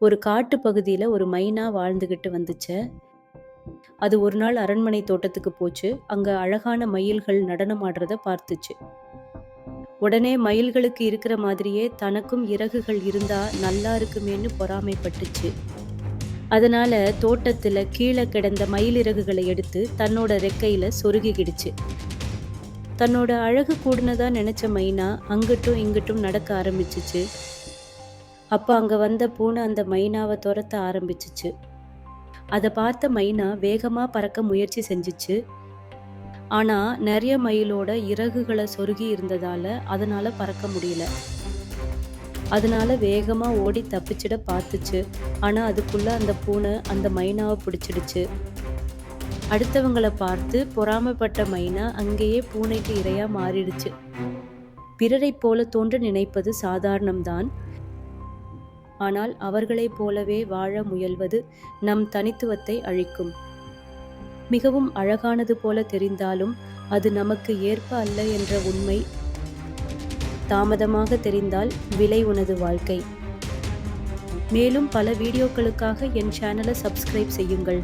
ஒரு காட்டு பகுதியில் ஒரு மைனா வாழ்ந்துக்கிட்டு வந்துச்சு. அது ஒரு நாள் அரண்மனை தோட்டத்துக்கு போச்சு. அங்கே அழகான மயில்கள் நடனமாடுறத பார்த்துச்சு. உடனே மயில்களுக்கு இருக்கிற மாதிரியே தனக்கும் இறகுகள் இருந்தா நல்லா இருக்குமேன்னு பொறாமைப்பட்டுச்சு. அதனால தோட்டத்துல கீழே கிடந்த மயில் இறகுகளை எடுத்து தன்னோட ரெக்கையில சொருகிக்கிடுச்சு. தன்னோட அழகு கூடுனதா நினைச்ச மைனா அங்கிட்டும் இங்கிட்டும் நடக்க ஆரம்பிச்சிச்சு. அப்போ அங்கே வந்த பூனை அந்த மைனாவை துரத்த ஆரம்பிச்சிச்சு. அதை பார்த்த மைனா வேகமாக பறக்க முயற்சி செஞ்சுச்சு. ஆனால் நிறைய மயிலோட இறகுகளை சொருகி இருந்ததால் அதனால் பறக்க முடியல. அதனால வேகமாக ஓடி தப்பிச்சிட பார்த்துச்சு. ஆனால் அதுக்குள்ளே அந்த பூனை அந்த மைனாவை பிடிச்சிடுச்சு. அடுத்தவங்களை பார்த்து பொறாமைப்பட்ட மைனா அங்கேயே பூனைக்கு இரையாக மாறிடுச்சு. பிறரை போல தோன்ற நினைப்பது சாதாரணம்தான். ஆனால் அவர்களைப் போலவே வாழ முயல்வது நம் தனித்துவத்தை அழிக்கும். மிகவும் அழகானது போல தெரிந்தாலும் அது நமக்கு ஏற்ப அல்ல என்ற உண்மை தாமதமாக தெரிந்தால் விலை உனது வாழ்க்கை. மேலும் பல வீடியோக்களுக்காக என் சேனலை சப்ஸ்கிரைப் செய்யுங்கள்.